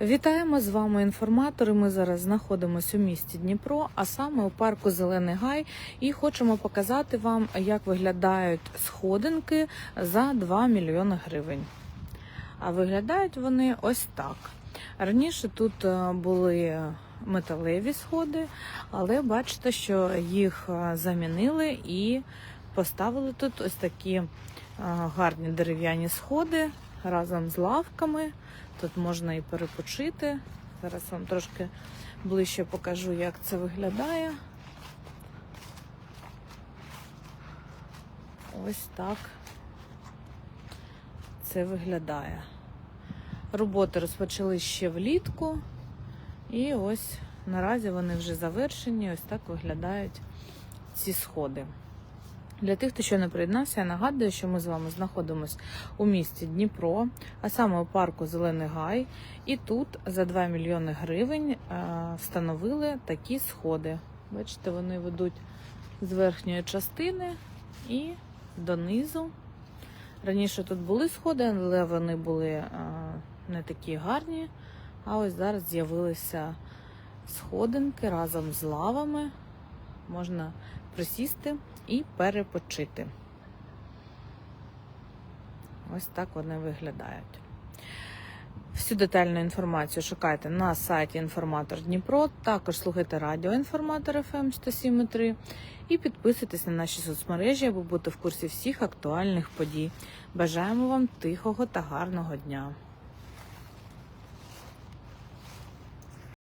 Вітаємо з вами інформатори. Ми зараз знаходимося у місті Дніпро, а саме у парку Зелений Гай, і хочемо показати вам, як виглядають сходинки за 2 мільйони гривень. А виглядають вони ось так. Раніше тут е, були металеві сходи, але бачите, що їх е, замінили і поставили тут ось такі е, гарні дерев'яні сходи разом з лавками. Тут можна і перепочити. Зараз вам трошки ближче покажу, як це виглядає. Ось так це виглядає. Роботи розпочали ще влітку, і ось наразі вони вже завершені. Ось так виглядають ці сходи. Для тих, хто ще не приєднався, я нагадую, що ми з вами знаходимося у місті Дніпро, а саме у парку Зелений Гай. І тут за 2 мільйони гривень е, встановили такі сходи. Бачите, вони ведуть з верхньої частини і донизу. Раніше тут були сходи, але вони були е, не такі гарні. А ось зараз з'явилися сходинки разом з лавами. Можна присісти і перепочити. Ось так вони виглядають. Всю детальну інформацію шукайте на сайті Інформатор Дніпро. Також слухайте радіо Інформатор FM 107.3 і підписуйтесь на наші соцмережі, аби бути в курсі всіх актуальних подій. Бажаємо вам тихого та гарного дня!